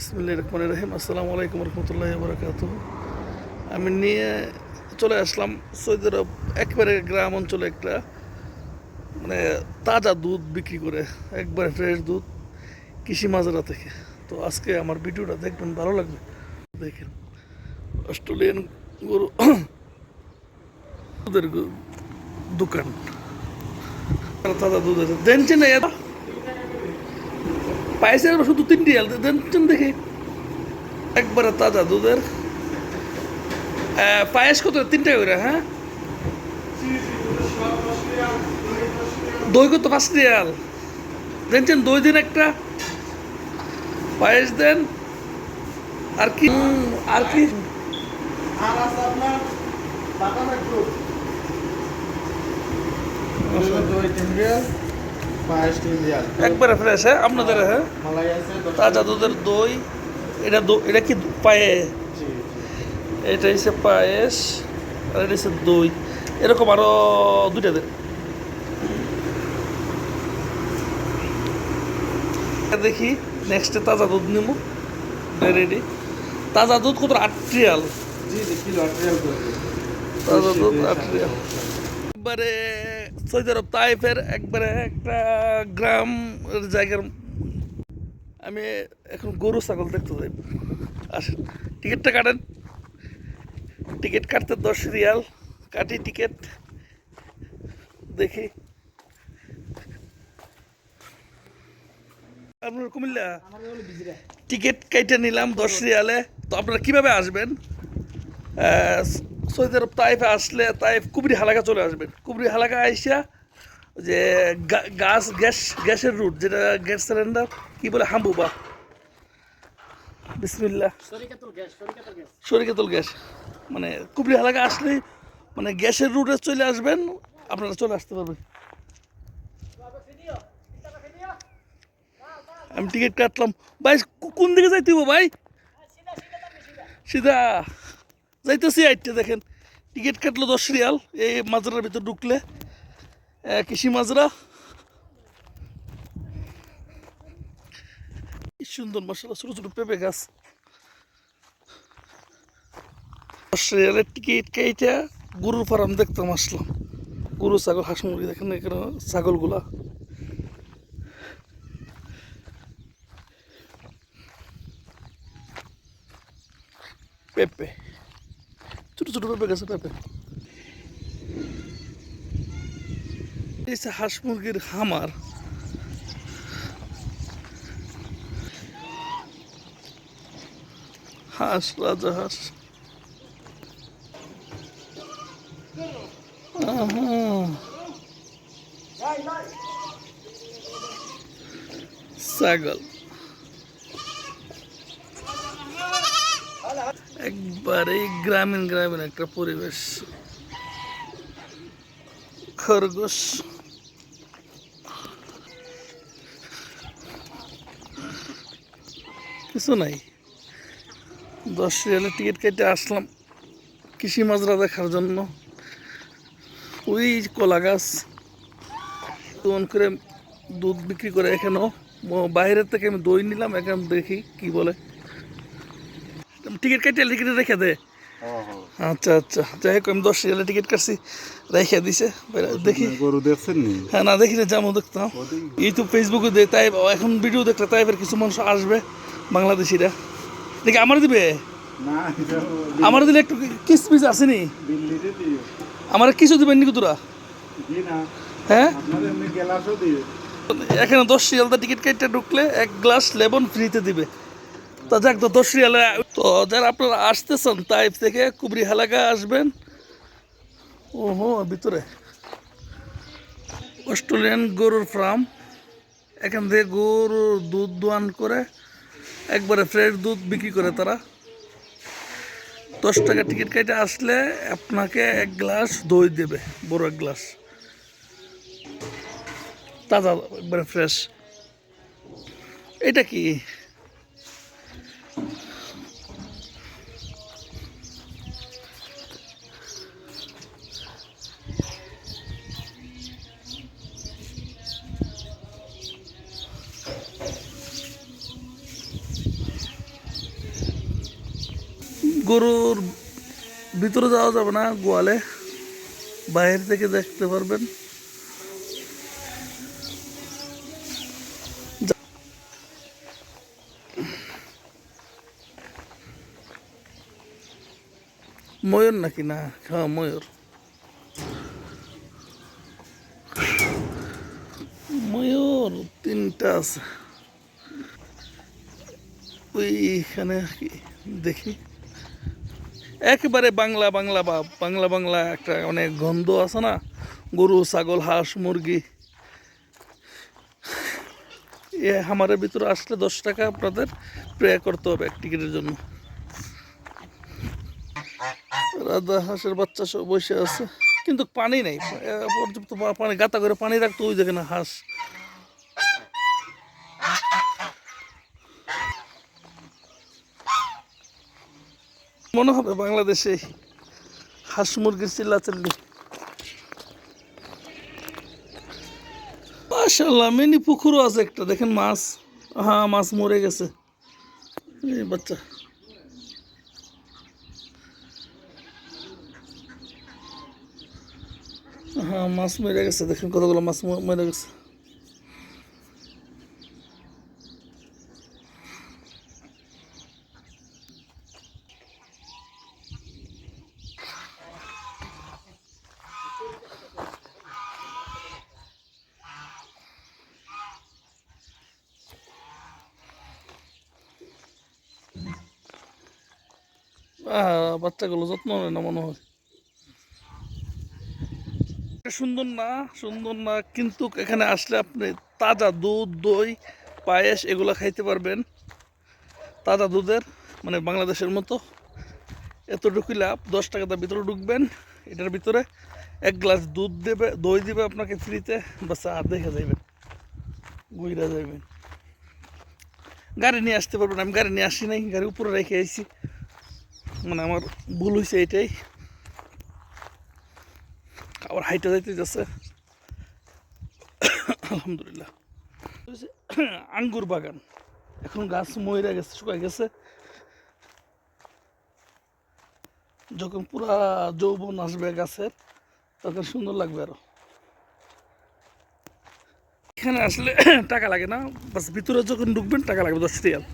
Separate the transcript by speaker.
Speaker 1: বিসমুল্লাহ রহমান রহিম। আসসালামু আলাইকুম রহমতুল্লাহ বরকাত আমি নিয়ে চলে আসলাম সৌদি আরব, একবারে গ্রাম অঞ্চলে একটা মানে তাজা দুধ বিক্রি করে, একবারে ফ্রেশ দুধ কৃষি মাজরা থেকে। তো আজকে আমার ভিডিওটা দেখবেন, ভালো লাগবে। দেখেন, অস্ট্রেলিয়ান গরু, দুধের দোকান। তাজা দুধ আছে দেখছেন না এটা পায়েসের শুধু তিনটি আল দেন দেখি। একবারে তাজা দুধের। পায়েস কত তিনটা করে হ্যাঁ? দই কত? পাঁচ রিয়াল। দেখছেন দই দিন একটা। পায়েস দেন। আর কি? আর কি?
Speaker 2: আপনার
Speaker 1: একবারে ফ্রেশ হ্যাঁ? আপনাদের হ্যাঁ? তাজা দুধের দই এটা এটা কি পায়ে। এটা হচ্ছে পায়েস আর এটা হচ্ছে দই। এরকম আরও দুইটা দেন। দেখি নেক্সটে তাজা দুধ নিব রেডি তাজা দুধ কত আট রিয়াল?
Speaker 2: জি জি কিলো আট রিয়াল করে দিন।
Speaker 1: তাজা দুধ
Speaker 2: বেশি,
Speaker 1: আট
Speaker 2: বেশি,
Speaker 1: রিয়াল। একবারে সৌদি আরব তাইফের একবারে একটা গ্রাম জায়গার আমি এখন গরু ছাগল দেখতে যাই। আসেন টিকিটটা কাটেন। টিকিট কাটতে দশ রিয়াল কাটি টিকিট। দেখি। আপনার কুমিল্লা। টিকিট কেটে নিলাম দশ রিয়ালে। তো আপনারা কীভাবে আসবেন? সৌদি আরব তাইফে আসলে তাইফ কুবরি হালাকা চলে আসবেন কুবরি হালাকা আইসা যে গাছ গ্যাস গ্যাসের রুট যেটা গ্যাস সিলিন্ডার কি বলে হাম্বুবা। বিসমিল্লা
Speaker 2: শরিকাতুল গ্যাস, গ্যাস।
Speaker 1: শরিকাতুল গ্যাস। মানে কুবরি হালাকা আসলে মানে গ্যাসের রুটে চলে আসবেন আপনারা চলে আসতে পারবেন। আমি টিকিট কাটলাম। ভাই কোন দিকে যাইতে ভাই? সিধা। যাইতেছি আইটে, দেখেন। টিকিট কাটলো দশ রিয়াল, এই মাজরার ভিতর ঢুকলে। কৃষি মাজরা। সুন্দর মশলা ছোট ছোট পেঁপে গাছ। দশ রিয়ালের টিকিট কেটে গরুর ফার্ম দেখতাম, আসলাম। গরু, ছাগল, হাঁস, মুরগি, দেখেন এখানে ছাগলগুলা। পেঁপে। ছোট ছোট পেঁপে গেছে পেঁপে হাঁস মুরগির হামার হাঁস রাজা হাঁস। ছাগল। একবারে গ্রামীণ গ্রামীণ একটা পরিবেশ। খরগোশ। কিছু নাই। দশ রিয়ালের টিকিট কেটে আসলাম কৃষি মাজরা দেখার জন্য। ওই কলা গাছ। তেমন করে দুধ বিক্রি করে এখানেও। বাইরের থেকে আমি দই নিলাম, এখানে দেখি কি বলে। টিকিট কেটে টিকিট রেখে দে। আচ্ছা আচ্ছা। যাই হোক আমি দশ রিয়ালের টিকিট কাটছি রেখে দিছে। দেখি।
Speaker 2: গরু দেখছেন
Speaker 1: হ্যাঁ না দেখি না যেমন দেখতাম। ইউটিউব ফেসবুকে দে তাই এখন ভিডিও দেখলে তাই এবার কিছু মানুষ আসবে বাংলাদেশিরা। দেখি আমার দিবে?
Speaker 2: না
Speaker 1: আমার দিলে একটু কিসমিস আসেনি আমার কিছু দিবেন নি তোরা হ্যাঁ? এখানে দশ রিয়ালদা টিকিট কেটে ঢুকলে এক গ্লাস লেবন ফ্রিতে দিবে। তা যাক তো, দশ রিয়ালে। তো যারা আপনারা আসতেছেন তাইফ থেকে কুবরি হালাকা আসবেন। ওহো, ভিতরে। অস্ট্রেলিয়ান গরুর ফার্ম এখান থেকে গরুর দুধ দোয়ান করে, একবারে ফ্রেশ দুধ বিক্রি করে তারা। দশ টাকা টিকিট কেটে আসলে আপনাকে এক গ্লাস দই দেবে, বড় এক গ্লাস। তাজা, একবারে ফ্রেশ এটা কি? গরুর ভিতরে যাওয়া যাবে না, গোয়ালে। বাইরে থেকে দেখতে পারবেন। ময়ূর নাকি? না হ্যাঁ ময়ূর। ময়ূর তিনটা আছে। ওইখানে কি, দেখি। একেবারে বাংলা বাংলা বা বাংলা বাংলা একটা অনেক গন্ধ আছে না? গরু, ছাগল, হাঁস, মুরগি। এ হামারের ভিতরে আসলে দশ টাকা আপনাদের প্রে করতে হবে এক টিকিটের জন্য। রাধা হাঁসের বাচ্চা সব বসে আছে। কিন্তু পানি নেই। পর্যাপ্ত পানি গাতা করে পানি রাখতে ওই দেখে না হাঁস। মনে হবে বাংলাদেশে হাঁস মুরগির চিল্লা চিল্লি মাশাল্লাহ মিনি পুকুরও আছে একটা, দেখেন মাছ। হ্যাঁ মাছ মরে গেছে। এই বাচ্চা। হ্যাঁ মাছ মরে গেছে, দেখেন কতগুলো মাছ মরে গেছে। বাচ্চাগুলো যত্ন নেয় না মনে হয়। সুন্দর না সুন্দর না, কিন্তু এখানে আসলে আপনি তাজা দুধ, দই, পায়েস এগুলো খাইতে পারবেন। তাজা দুধের মানে বাংলাদেশের মতো। এতটুকু লাভ, দশ টাকা তার ভিতরে ঢুকবেন, এটার ভিতরে এক গ্লাস দুধ দেবে, দই দিবে আপনাকে ফ্রিতে বা আর দেখে যাইবেন ঘুরে যাইবেন। গাড়ি নিয়ে আসতে পারবেন, আমি গাড়ি নিয়ে আসি নাই, গাড়ি উপরে রেখে আইছি। মানে আমার ভুল হয়েছে এটাই। আবার হাইটে যাইতে যাচ্ছে। আলহামদুলিল্লাহ। আঙ্গুর বাগান। এখন গাছ ময়রা গেছে, শুকাই গেছে। যখন পুরা যৌবন আসবে গাছের, তখন সুন্দর লাগবে আরও। এখানে আসলে টাকা লাগে না, বাস ভিতরে যখন ঢুকবেন টাকা লাগবে, দশ রিয়াল।